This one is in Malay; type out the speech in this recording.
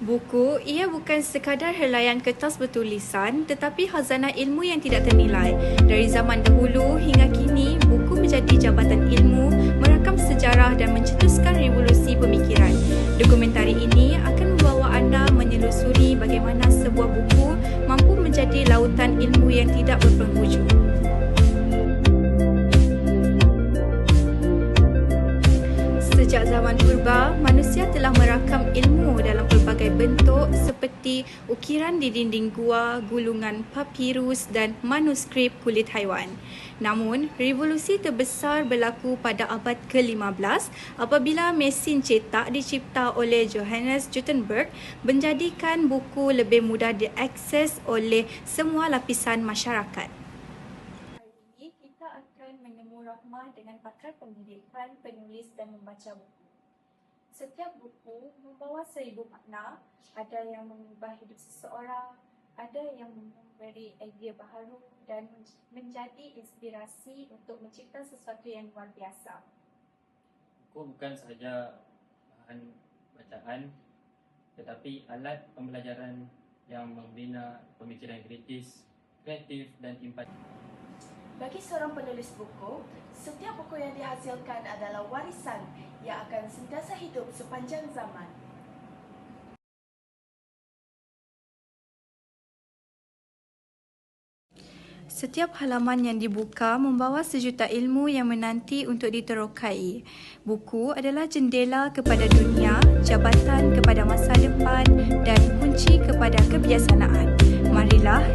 Buku ia bukan sekadar helaian kertas bertulisan tetapi khazanah ilmu yang tidak ternilai. Dari zaman dahulu hingga kini, buku menjadi jabatan ilmu, merakam sejarah dan mencetuskan revolusi pemikiran. Dokumentari ini akan membawa anda menyelusuri bagaimana sebuah buku mampu menjadi lautan ilmu yang tidak berpenghujung. Sejak zaman purba, manusia telah merakam ilmu dalam bentuk seperti ukiran di dinding gua, gulungan papirus dan manuskrip kulit haiwan. Namun, revolusi terbesar berlaku pada abad ke-15 apabila mesin cetak dicipta oleh Johannes Gutenberg menjadikan buku lebih mudah diakses oleh semua lapisan masyarakat. Hari ini kita akan menemu dengan pakar pendidikan, penulis dan membaca buku. Setiap buku membawa seribu makna, ada yang mengubah hidup seseorang, ada yang memberi idea baharu dan menjadi inspirasi untuk mencipta sesuatu yang luar biasa. Buku bukan sahaja bahan bacaan tetapi alat pembelajaran yang membina pemikiran kritis, kreatif dan empati. Bagi seorang penulis buku, setiap buku yang dihasilkan adalah warisan yang akan sentiasa hidup sepanjang zaman. Setiap halaman yang dibuka membawa sejuta ilmu yang menanti untuk diterokai. Buku adalah jendela kepada dunia, jabatan kepada masa depan dan kunci kepada kebiasaan. Marilah